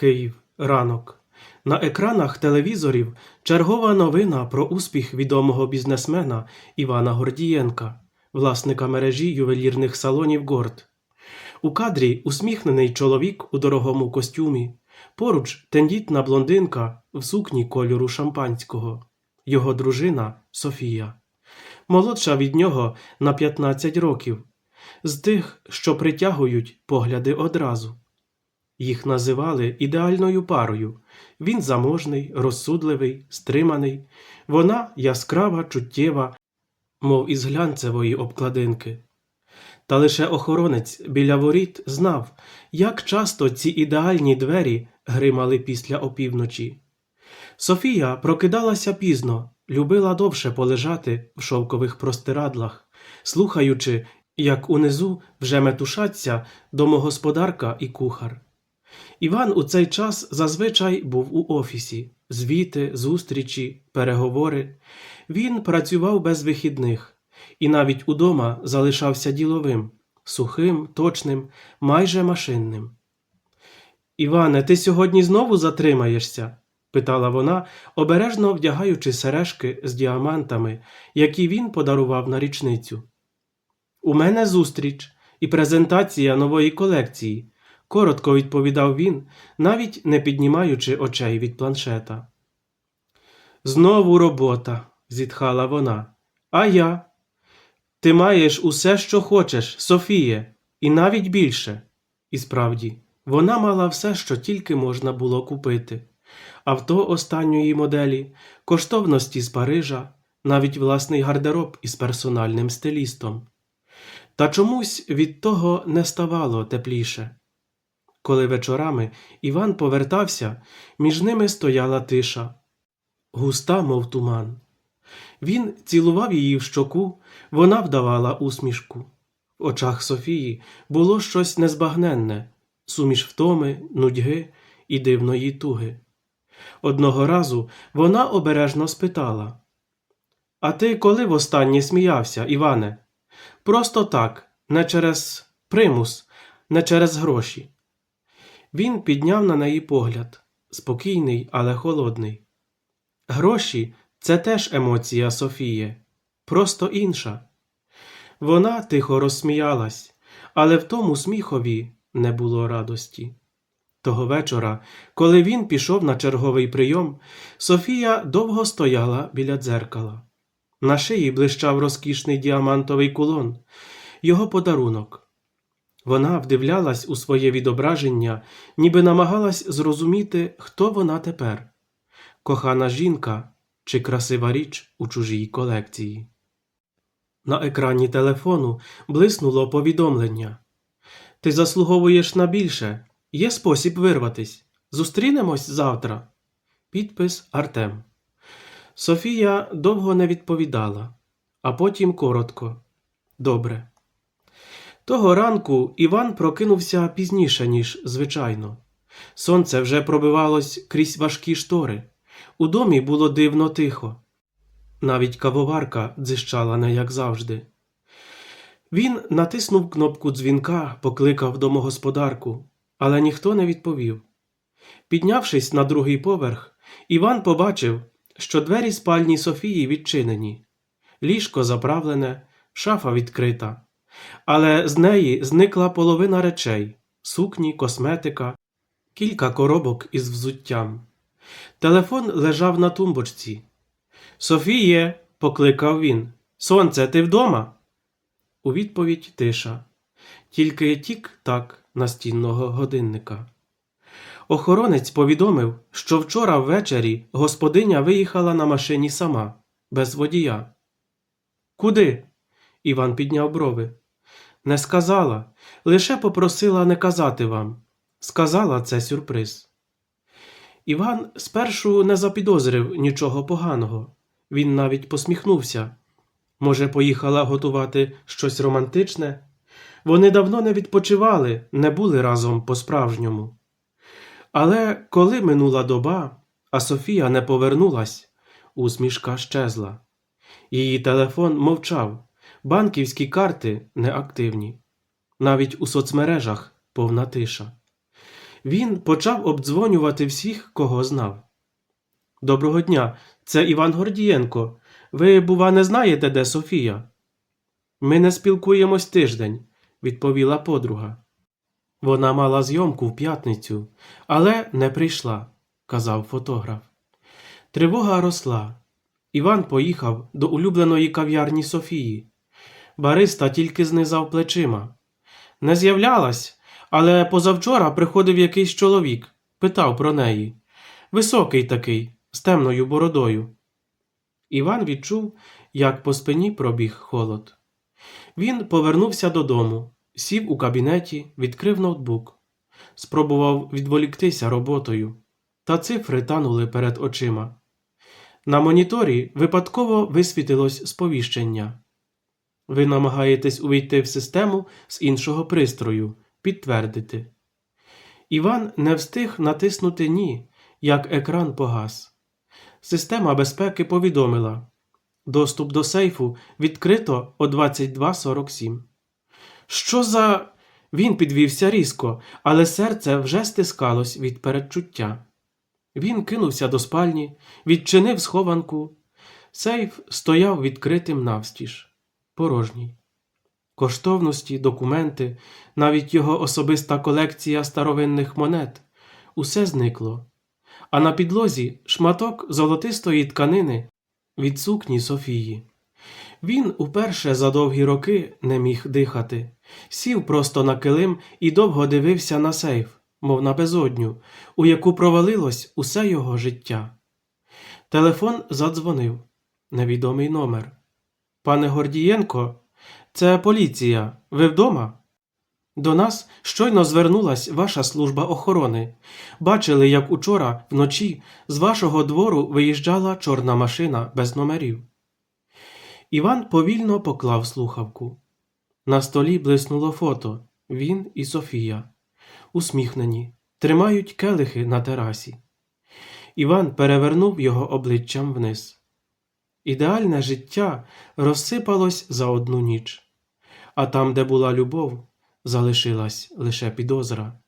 Київ. Ранок. На екранах телевізорів чергова новина про успіх відомого бізнесмена Івана Гордієнка, власника мережі ювелірних салонів Горд. У кадрі усміхнений чоловік у дорогому костюмі, поруч тендітна блондинка в сукні кольору шампанського, його дружина Софія, молодша від нього на 15 років, з тих, що притягують погляди одразу. Їх називали ідеальною парою. Він заможний, розсудливий, стриманий, вона яскрава, чуттєва, мов із глянцевої обкладинки. Та лише охоронець біля воріт знав, як часто ці ідеальні двері гримали після опівночі. Софія прокидалася пізно, любила довше полежати в шовкових простирадлах, слухаючи, як унизу вже метушаться домогосподарка і кухар. Іван у цей час зазвичай був у офісі звіти, зустрічі, переговори. Він працював без вихідних і навіть удома залишався діловим, сухим, точним, майже машинним. Іване, ти сьогодні знову затримаєшся? питала вона, обережно вдягаючи сережки з діамантами, які він подарував на річницю. У мене зустріч і презентація нової колекції коротко відповідав він, навіть не піднімаючи очей від планшета. Знову робота, зітхала вона. А я? Ти маєш усе, що хочеш, Софіє, і навіть більше. І справді, вона мала все, що тільки можна було купити. Авто останньої моделі, коштовності з Парижа, навіть власний гардероб із персональним стилістом. Та чомусь від того не ставало тепліше. Коли вечорами Іван повертався, між ними стояла тиша, густа, мов туман. Він цілував її в щоку, вона вдавала усмішку. В очах Софії було щось незбагненне, суміш втоми, нудьги і дивної туги. Одного разу вона обережно спитала А ти коли востаннє сміявся, Іване? Просто так, не через примус, не через гроші. Він підняв на неї погляд, спокійний, але холодний. Гроші це теж емоція Софії, просто інша. Вона тихо розсміялась, але в тому сміхові не було радості. Того вечора, коли він пішов на черговий прийом, Софія довго стояла біля дзеркала. На шиї блищав розкішний діамантовий кулон, його подарунок. Вона вдивлялась у своє відображення, ніби намагалась зрозуміти, хто вона тепер кохана жінка чи красива річ у чужій колекції. На екрані телефону блиснуло повідомлення Ти заслуговуєш на більше. Є спосіб вирватись. Зустрінемось завтра. Підпис Артем. Софія довго не відповідала, а потім коротко. Добре. Того ранку Іван прокинувся пізніше, ніж звичайно. Сонце вже пробивалось крізь важкі штори. У домі було дивно тихо. Навіть кавоварка дзищала не як завжди. Він натиснув кнопку дзвінка, покликав домогосподарку, але ніхто не відповів. Піднявшись на другий поверх, Іван побачив, що двері спальні Софії відчинені, ліжко заправлене, шафа відкрита. Але з неї зникла половина речей сукні, косметика, кілька коробок із взуттям. Телефон лежав на тумбочці. Софіє, покликав він. Сонце, ти вдома? У відповідь тиша, тільки тік-так настінного годинника. Охоронець повідомив, що вчора ввечері господиня виїхала на машині сама, без водія. Куди? Іван підняв брови. Не сказала, лише попросила не казати вам. Сказала це сюрприз. Іван спершу не запідозрив нічого поганого. Він навіть посміхнувся. Може, поїхала готувати щось романтичне? Вони давно не відпочивали, не були разом по-справжньому. Але коли минула доба, а Софія не повернулась, усмішка щезла. Її телефон мовчав, банківські карти неактивні. Навіть у соцмережах повна тиша. Він почав обдзвонювати всіх, кого знав. Доброго дня, це Іван Гордієнко. Ви, бува, не знаєте, де Софія? Ми не спілкуємось тиждень, відповіла подруга. Вона мала зйомку в п'ятницю, але не прийшла, казав фотограф. Тривога росла. Іван поїхав до улюбленої кав'ярні Софії. Бариста тільки знизав плечима. Не з'являлась, але позавчора приходив якийсь чоловік, питав про неї. Високий такий, з темною бородою. Іван відчув, як по спині пробіг холод. Він повернувся додому, сів у кабінеті, відкрив ноутбук, спробував відволіктися роботою, та цифри танули перед очима. На моніторі випадково висвітилось сповіщення. Ви намагаєтесь увійти в систему з іншого пристрою, підтвердити. Іван не встиг натиснути Ні, як екран погас. Система безпеки повідомила доступ до сейфу відкрито о 22.47. Що за. Він підвівся різко, але серце вже стискалось від передчуття. Він кинувся до спальні, відчинив схованку. Сейф стояв відкритим навстіж, порожній. Коштовності, документи, навіть його особиста колекція старовинних монет усе зникло. А на підлозі шматок золотистої тканини від сукні Софії. Він уперше за довгі роки не міг дихати, сів просто на килим і довго дивився на сейф, мов на безодню, у яку провалилось усе його життя. Телефон задзвонив. Невідомий номер. Пане Гордієнко, це поліція. Ви вдома? До нас щойно звернулась ваша служба охорони. Бачили, як учора вночі з вашого двору виїжджала чорна машина без номерів. Іван повільно поклав слухавку. На столі блиснуло фото він і Софія. Усміхнені, тримають келихи на терасі. Іван перевернув його обличчям вниз. Ідеальне життя розсипалось за одну ніч, а там, де була любов, залишилась лише підозра.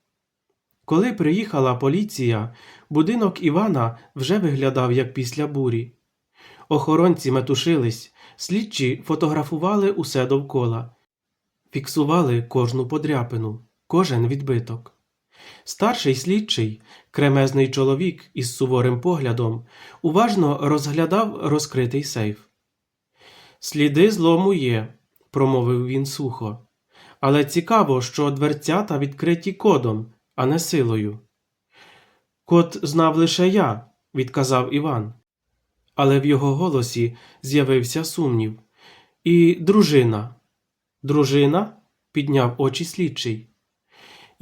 Коли приїхала поліція, будинок Івана вже виглядав як після бурі. Охоронці метушились, слідчі фотографували усе довкола, фіксували кожну подряпину, кожен відбиток. Старший слідчий, кремезний чоловік із суворим поглядом, уважно розглядав розкритий сейф. Сліди злому є, промовив він сухо. Але цікаво, що дверцята відкриті кодом, а не силою. Код знав лише я, відказав Іван. Але в його голосі з'явився сумнів. І дружина. Дружина? підняв очі слідчий.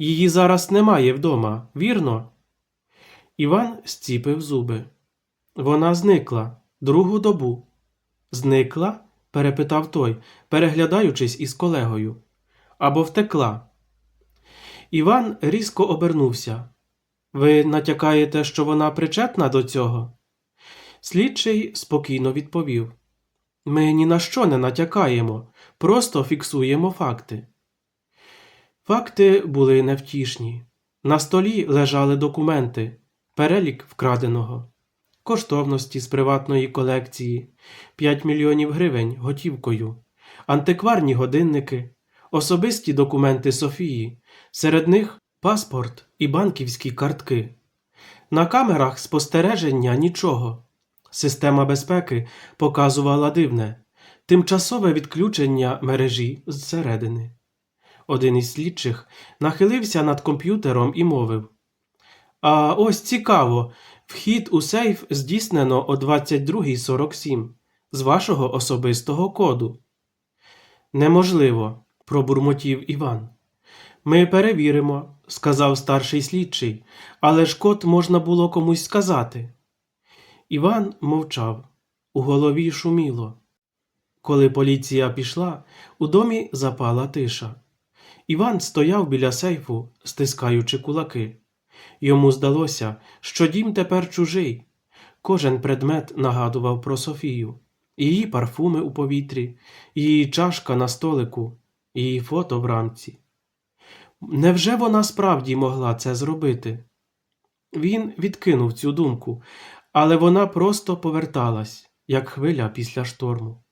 Її зараз немає вдома, вірно? Іван зціпив зуби. Вона зникла другу добу. Зникла? перепитав той, переглядаючись із колегою. Або втекла. Іван різко обернувся. Ви натякаєте, що вона причетна до цього? Слідчий спокійно відповів. Ми ні на що не натякаємо, просто фіксуємо факти. Факти були невтішні. На столі лежали документи, перелік вкраденого, коштовності з приватної колекції, 5 мільйонів гривень готівкою, антикварні годинники, особисті документи Софії, серед них паспорт і банківські картки. На камерах спостереження нічого. Система безпеки показувала дивне тимчасове відключення мережі зсередини. Один із слідчих нахилився над комп'ютером і мовив А ось цікаво, вхід у сейф здійснено о 22.47 з вашого особистого коду. Неможливо, пробурмотів Іван. Ми перевіримо, сказав старший слідчий, але ж код можна було комусь сказати. Іван мовчав, у голові шуміло. Коли поліція пішла, у домі запала тиша. Іван стояв біля сейфу, стискаючи кулаки. Йому здалося, що дім тепер чужий. Кожен предмет нагадував про Софію, її парфуми у повітрі, її чашка на столику, її фото в рамці. Невже вона справді могла це зробити? Він відкинув цю думку, але вона просто поверталась, як хвиля після шторму.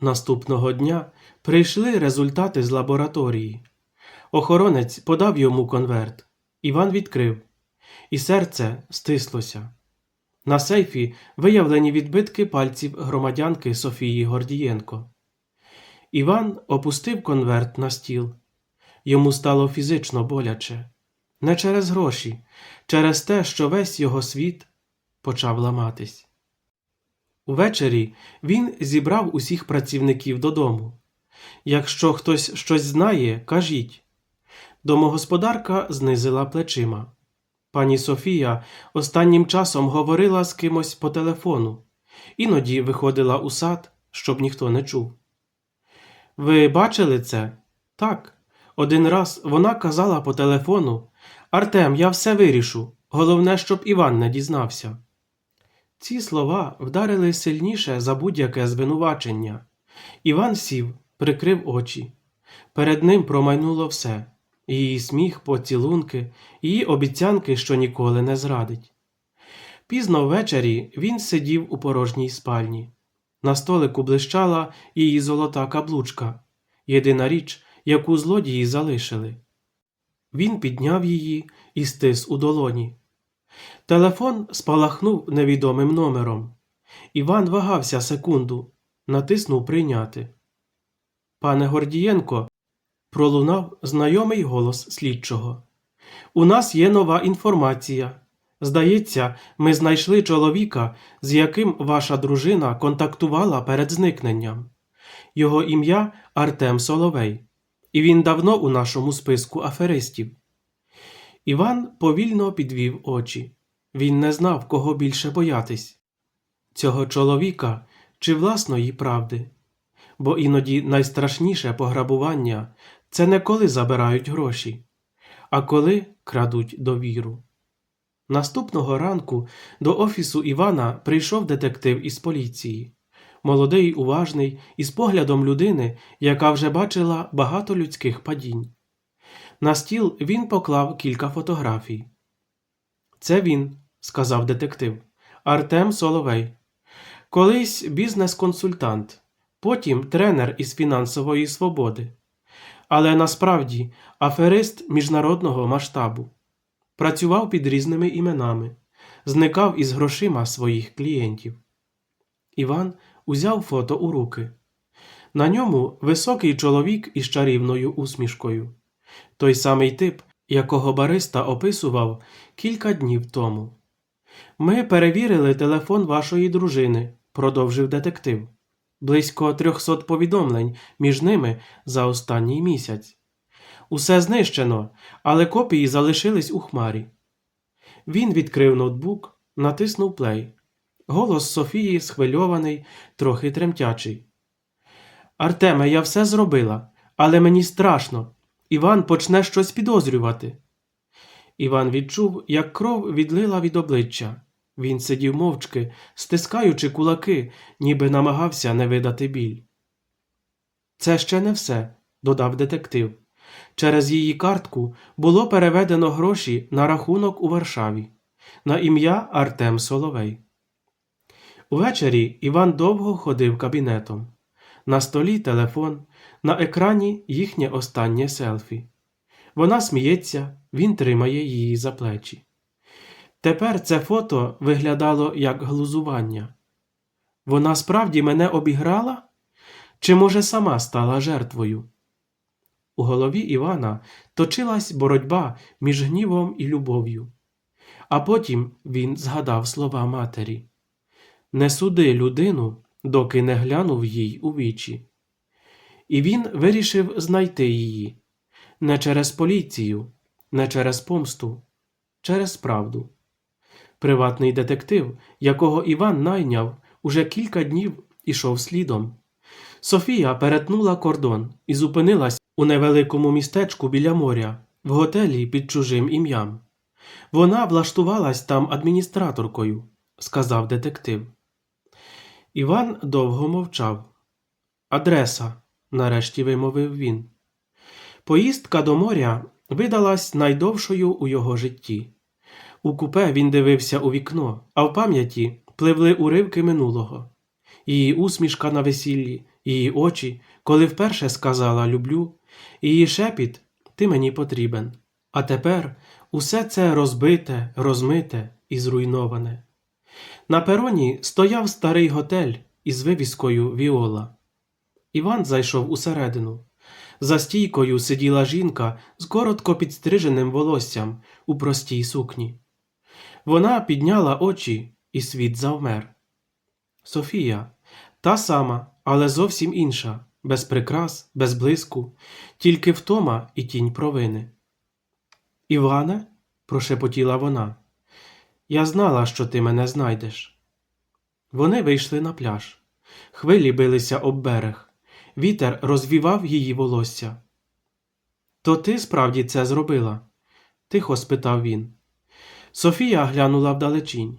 Наступного дня прийшли результати з лабораторії. Охоронець подав йому конверт. Іван відкрив, і серце стислося. На сейфі виявлені відбитки пальців громадянки Софії Гордієнко. Іван опустив конверт на стіл. Йому стало фізично боляче. Не через гроші, через те, що весь його світ почав ламатись. Увечері він зібрав усіх працівників додому. Якщо хтось щось знає, кажіть. Домогосподарка знизила плечима. Пані Софія останнім часом говорила з кимось по телефону, іноді виходила у сад, щоб ніхто не чув. Ви бачили це? Так. Один раз вона казала по телефону Артем, я все вирішу. Головне, щоб Іван не дізнався. Ці слова вдарили сильніше за будь-яке звинувачення. Іван сів, прикрив очі. Перед ним промайнуло все її сміх, поцілунки, її обіцянки, що ніколи не зрадить. Пізно ввечері він сидів у порожній спальні. На столику блищала її золота каблучка, єдина річ, яку злодії залишили. Він підняв її і стис у долоні. Телефон спалахнув невідомим номером. Іван вагався секунду, натиснув прийняти. Пане Гордієнко, пролунав знайомий голос слідчого. У нас є нова інформація. Здається, ми знайшли чоловіка, з яким ваша дружина контактувала перед зникненням. Його ім'я Артем Соловей, і він давно у нашому списку аферистів. Іван повільно підвів очі. Він не знав, кого більше боятись цього чоловіка чи власної правди. Бо іноді найстрашніше пограбування це не коли забирають гроші, а коли крадуть довіру. Наступного ранку до офісу Івана прийшов детектив із поліції, молодий, уважний, із поглядом людини, яка вже бачила багато людських падінь. На стіл він поклав кілька фотографій. Це він, сказав детектив, Артем Соловей. Колись бізнес-консультант, потім тренер із фінансової свободи. Але насправді аферист міжнародного масштабу. Працював під різними іменами, зникав із грошима своїх клієнтів. Іван узяв фото у руки. На ньому високий чоловік із чарівною усмішкою. Той самий тип, якого бариста описував кілька днів тому. Ми перевірили телефон вашої дружини, продовжив детектив. Близько трьохсот повідомлень між ними за останній місяць. Усе знищено, але копії залишились у хмарі. Він відкрив ноутбук, натиснув плей. Голос Софії схвильований, трохи тремтячий. Артеме, я все зробила, але мені страшно. Іван почне щось підозрювати. Іван відчув, як кров відлила від обличчя. Він сидів мовчки, стискаючи кулаки, ніби намагався не видати біль. Це ще не все, додав детектив. Через її картку було переведено гроші на рахунок у Варшаві на ім'я Артем Соловей. Увечері Іван довго ходив кабінетом. На столі телефон, на екрані їхнє останнє селфі. Вона сміється, він тримає її за плечі. Тепер це фото виглядало як глузування. Вона справді мене обіграла? Чи, може, сама стала жертвою? У голові Івана точилась боротьба між гнівом і любов'ю. А потім він згадав слова матері Не суди людину, доки не глянув їй у вічі. І він вирішив знайти її не через поліцію, не через помсту, через правду. Приватний детектив, якого Іван найняв, уже кілька днів ішов слідом. Софія перетнула кордон і зупинилась у невеликому містечку біля моря, в готелі під чужим ім'ям. Вона влаштувалась там адміністраторкою, сказав детектив. Іван довго мовчав. Адреса, нарешті вимовив він. Поїздка до моря видалась найдовшою у його житті. У купе він дивився у вікно, а в пам'яті пливли уривки минулого. Її усмішка на весіллі, її очі, коли вперше сказала люблю, її шепіт ти мені потрібен. А тепер усе це розбите, розмите і зруйноване. На пероні стояв старий готель із вивіскою Віола. Іван зайшов усередину. За стійкою сиділа жінка з коротко підстриженим волоссям у простій сукні. Вона підняла очі, і світ завмер. Софія, та сама, але зовсім інша, без прикрас, без блиску, тільки втома і тінь провини. Іване, прошепотіла вона, я знала, що ти мене знайдеш. Вони вийшли на пляж. Хвилі билися об берег. Вітер розвівав її волосся. То ти справді це зробила? тихо спитав він. Софія глянула вдалечінь.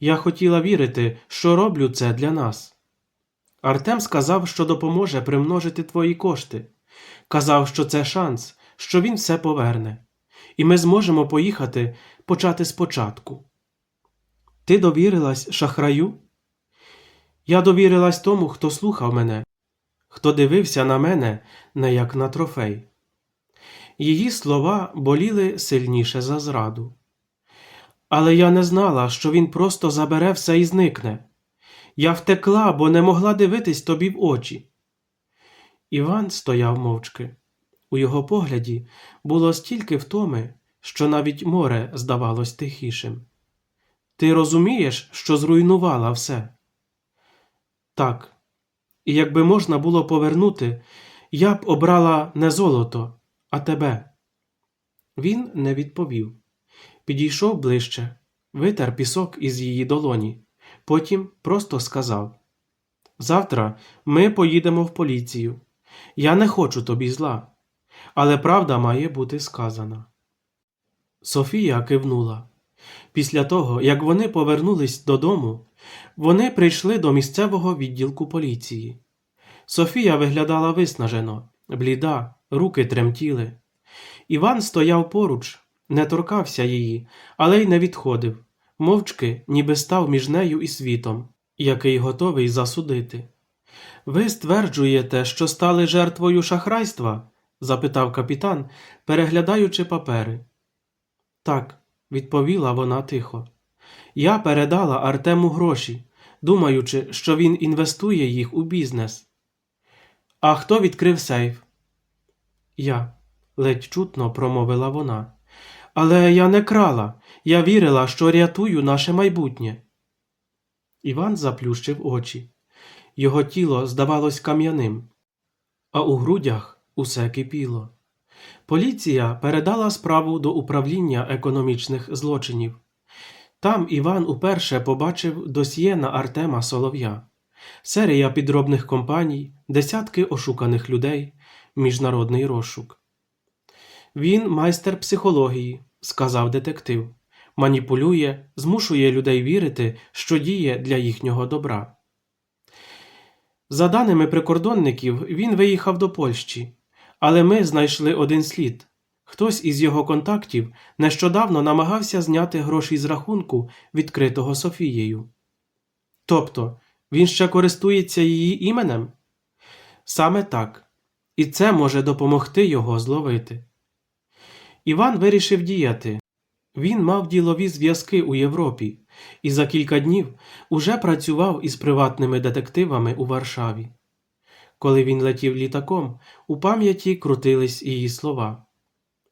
Я хотіла вірити, що роблю це для нас. Артем сказав, що допоможе примножити твої кошти. Казав, що це шанс, що він все поверне, і ми зможемо поїхати почати спочатку. Ти довірилась шахраю? Я довірилась тому, хто слухав мене, хто дивився на мене не як на трофей. Її слова боліли сильніше за зраду. Але я не знала, що він просто забере все і зникне. Я втекла, бо не могла дивитись тобі в очі. Іван стояв мовчки. У його погляді було стільки втоми, що навіть море здавалось тихішим. Ти розумієш, що зруйнувала все? Так. І якби можна було повернути, я б обрала не золото, а тебе. Він не відповів. Підійшов ближче, витер пісок із її долоні, потім просто сказав: Завтра ми поїдемо в поліцію. Я не хочу тобі зла, але правда має бути сказана. Софія кивнула. Після того, як вони повернулись додому, вони прийшли до місцевого відділку поліції. Софія виглядала виснажено, бліда, руки тремтіли. Іван стояв поруч, не торкався її, але й не відходив, мовчки, ніби став між нею і світом, який готовий засудити. Ви стверджуєте, що стали жертвою шахрайства? запитав капітан, переглядаючи папери. Так, відповіла вона тихо. Я передала Артему гроші, думаючи, що він інвестує їх у бізнес. А хто відкрив сейф? Я, ледь чутно промовила вона. Але я не крала, я вірила, що рятую наше майбутнє. Іван заплющив очі. Його тіло здавалось кам'яним, а у грудях усе кипіло. Поліція передала справу до управління економічних злочинів. Там Іван уперше побачив досьє на Артема Солов'я, серія підробних компаній, десятки ошуканих людей, міжнародний розшук. Він майстер психології, сказав детектив, маніпулює, змушує людей вірити, що діє для їхнього добра. За даними прикордонників, він виїхав до Польщі, але ми знайшли один слід. Хтось із його контактів нещодавно намагався зняти гроші з рахунку, відкритого Софією. Тобто він ще користується її іменем? Саме так, і це може допомогти його зловити. Іван вирішив діяти. Він мав ділові зв'язки у Європі і за кілька днів уже працював із приватними детективами у Варшаві. Коли він летів літаком, у пам'яті крутились її слова.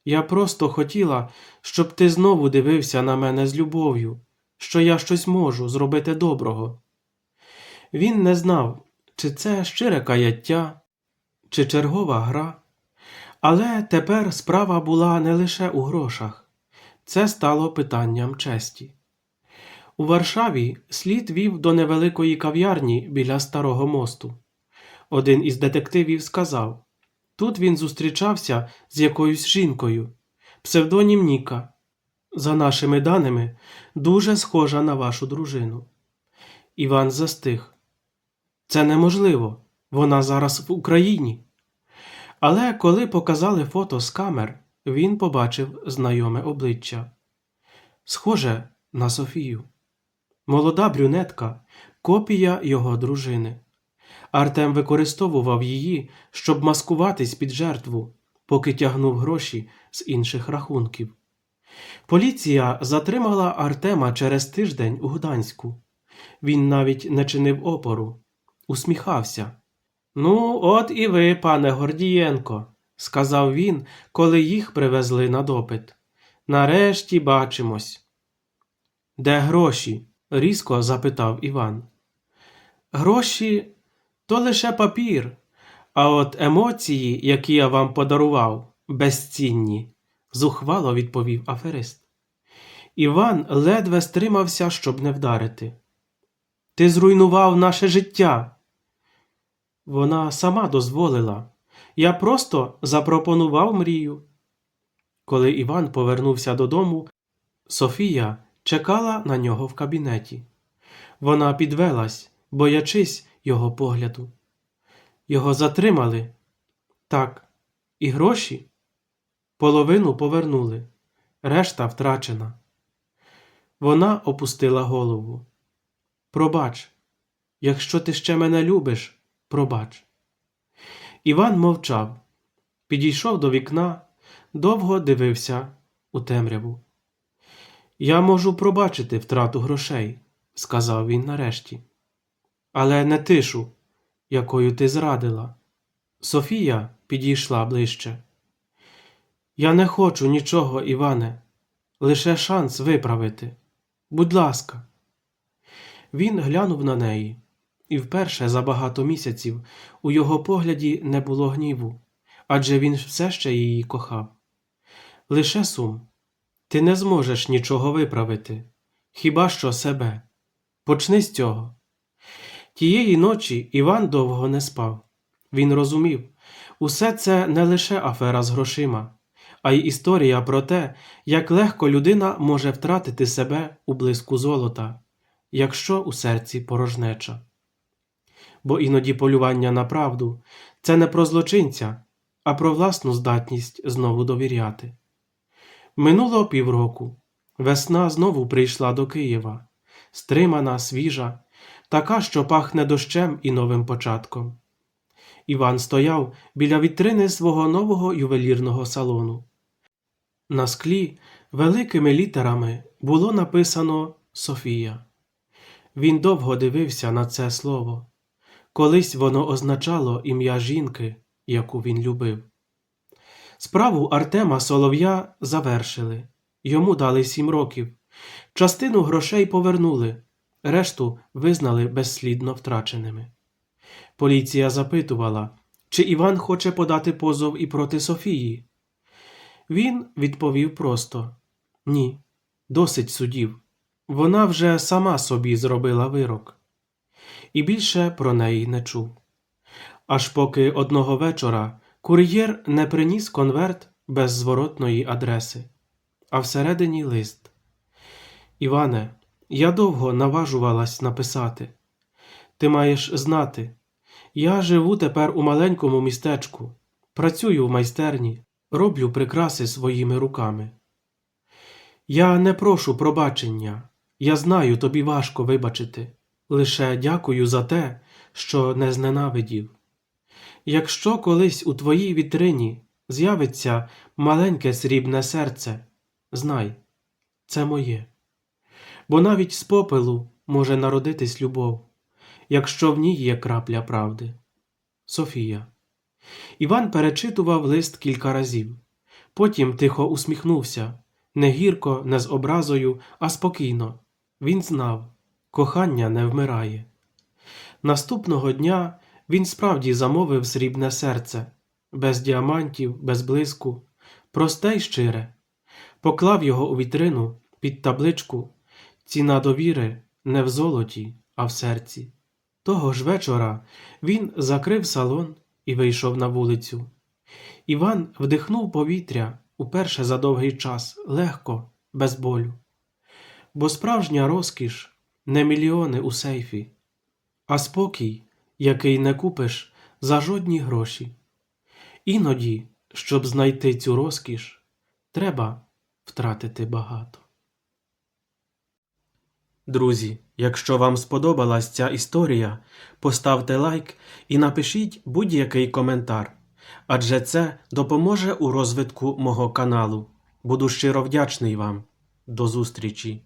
Я просто хотіла, щоб ти знову дивився на мене з любов'ю, що я щось можу зробити доброго. Він не знав, чи це щире каяття, чи чергова гра. Але тепер справа була не лише у грошах, це стало питанням честі. У Варшаві слід вів до невеликої кав'ярні біля старого мосту. Один із детективів сказав тут він зустрічався з якоюсь жінкою, псевдонім Ніка. За нашими даними, дуже схожа на вашу дружину. Іван застиг. Це неможливо. Вона зараз в Україні. Але коли показали фото з камер, він побачив знайоме обличчя. Схоже на Софію. Молода брюнетка, копія його дружини. Артем використовував її, щоб маскуватись під жертву, поки тягнув гроші з інших рахунків. Поліція затримала Артема через тиждень у Гданську. Він навіть не чинив опору, усміхався. Ну, от і ви, пане Гордієнко, сказав він, коли їх привезли на допит. Нарешті бачимось. Де гроші? різко запитав Іван. Гроші то лише папір, а от емоції, які я вам подарував, безцінні, зухвало відповів аферист. Іван ледве стримався, щоб не вдарити. Ти зруйнував наше життя. Вона сама дозволила. Я просто запропонував мрію. Коли Іван повернувся додому, Софія чекала на нього в кабінеті. Вона підвелась, боячись його погляду. Його затримали. Так, і гроші? Половину повернули, решта втрачена. Вона опустила голову. Пробач, якщо ти ще мене любиш, пробач. Іван мовчав, підійшов до вікна, довго дивився у темряву. Я можу пробачити втрату грошей, сказав він нарешті, але не тишу, якою ти зрадила. Софія підійшла ближче. Я не хочу нічого, Іване, лише шанс виправити. Будь ласка. Він глянув на неї, і вперше за багато місяців у його погляді не було гніву, адже він все ще її кохав. Лише сум. Ти не зможеш нічого виправити, хіба що себе. Почни з цього. Тієї ночі Іван довго не спав. Він розумів, усе це не лише афера з грошима, а й історія про те, як легко людина може втратити себе у блиску золота, якщо у серці порожнеча. Бо іноді полювання на правду це не про злочинця, а про власну здатність знову довіряти. Минуло півроку. Весна знову прийшла до Києва, стримана, свіжа, така, що пахне дощем і новим початком. Іван стояв біля вітрини свого нового ювелірного салону. На склі великими літерами було написано Софія. Він довго дивився на це слово. Колись воно означало ім'я жінки, яку він любив. Справу Артема Солов'я завершили. Йому дали сім років. Частину грошей повернули, решту визнали безслідно втраченими. Поліція запитувала, чи Іван хоче подати позов і проти Софії. Він відповів просто ні, досить судів. Вона вже сама собі зробила вирок. І більше про неї не чув. Аж поки одного вечора кур'єр не приніс конверт без зворотної адреси, а всередині лист. Іване, я довго наважувалась написати. Ти маєш знати, я живу тепер у маленькому містечку, працюю в майстерні, роблю прикраси своїми руками. Я не прошу пробачення, я знаю, тобі важко вибачити, лише дякую за те, що не зненавидів. Якщо колись у твоїй вітрині з'явиться маленьке срібне серце, знай, це моє. Бо навіть з попелу може народитись любов, якщо в ній є крапля правди. Софія. Іван перечитував лист кілька разів, потім тихо усміхнувся не гірко, не з образою, а спокійно. Він знав кохання не вмирає. Наступного дня він справді замовив срібне серце, без діамантів, без блиску, просте й щире, поклав його у вітрину під табличку Ціна довіри не в золоті, а в серці. Того ж вечора він закрив салон і вийшов на вулицю. Іван вдихнув повітря уперше за довгий час, легко, без болю. Бо справжня розкіш не мільйони у сейфі, а спокій, який не купиш за жодні гроші. Іноді, щоб знайти цю розкіш, треба втратити багато. Друзі, якщо вам сподобалась ця історія, поставте лайк і напишіть будь-який коментар, адже це допоможе у розвитку мого каналу. Буду щиро вдячний вам. До зустрічі!